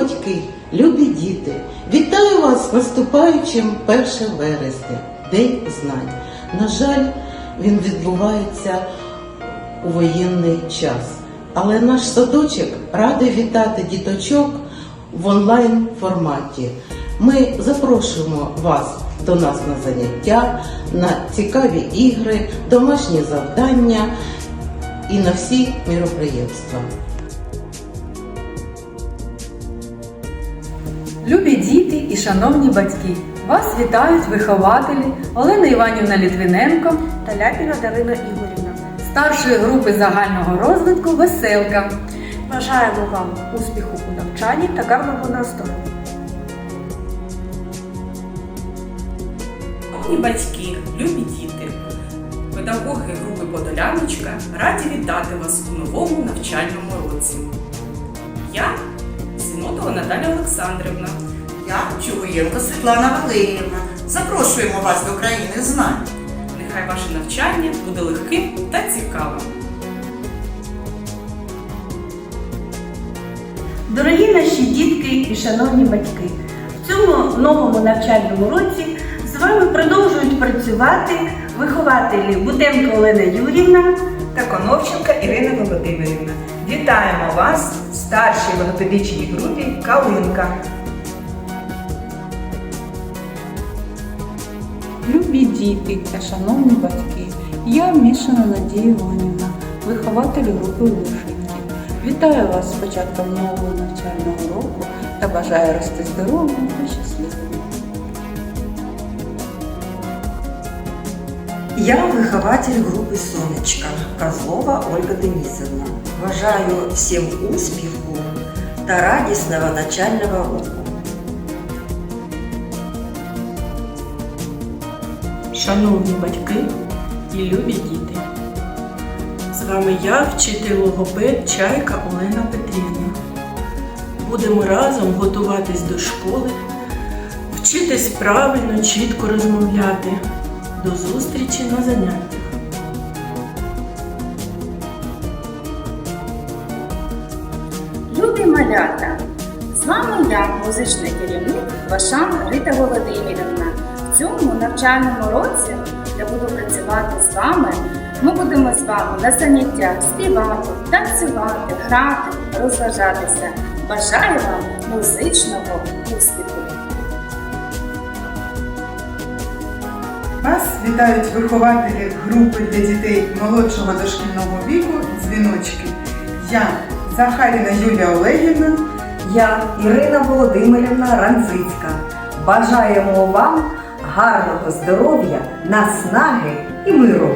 батьки, любі діти, вітаю вас з наступаючим 1 вересня, День знань. На жаль, він відбувається у воєнний час. Але наш садочок радий вітати діточок в онлайн форматі. Ми запрошуємо вас до нас на заняття, на цікаві ігри, домашні завдання і на всі міроприємства. Любі діти і шановні батьки, вас вітають вихователі Олена Іванівна Літвиненко та Ляпіна Дарина Ігорівна. старшої групи загального розвитку Веселка. Бажаємо вам успіху у навчанні та гарного настрою. І батьки, любі діти, педагоги групи Подоляночка раді вітати вас у новому навчальному році. Я Зінотова Наталя Олександрівна. Я Чугуєнко Світлана Валеріївна. Запрошуємо вас до країни знань. Нехай ваше навчання буде легким та цікавим. Дорогі наші дітки і шановні батьки, в цьому новому навчальному році з вами продовжують працювати вихователі Бутенко Олена Юрівна та Коновченка Ірина Володимирівна. Вітаємо вас старшій логопедичній групі Калинка. Любі діти та шановні батьки, я Мішина Надія Іванівна, вихователь групи Лушеньки. Вітаю вас з початком нового навчального року та бажаю рости здоровими та щасливими. Я вихователь групи Сонечка Козлова Ольга Денисовна. Бажаю всім успіху та радісного начального року. Шановні батьки і любі діти. З вами я, вчитель логопед Чайка Олена Петрівна. Будемо разом готуватись до школи, вчитись правильно, чітко розмовляти. До зустрічі на заняттях. Любі малята! З вами я, музичний керівник Вашан Рита Володимирівна. В цьому навчальному році я буду працювати з вами. Ми будемо з вами на заняттях співати, танцювати, грати, розважатися. Бажаю вам музичного успіху! Вас вітають вихователі групи для дітей молодшого дошкільного віку дзвіночки. Я Захаріна Юлія Олегівна. Я Ірина Володимирівна Ранзицька. Бажаємо вам гарного здоров'я, наснаги і миру.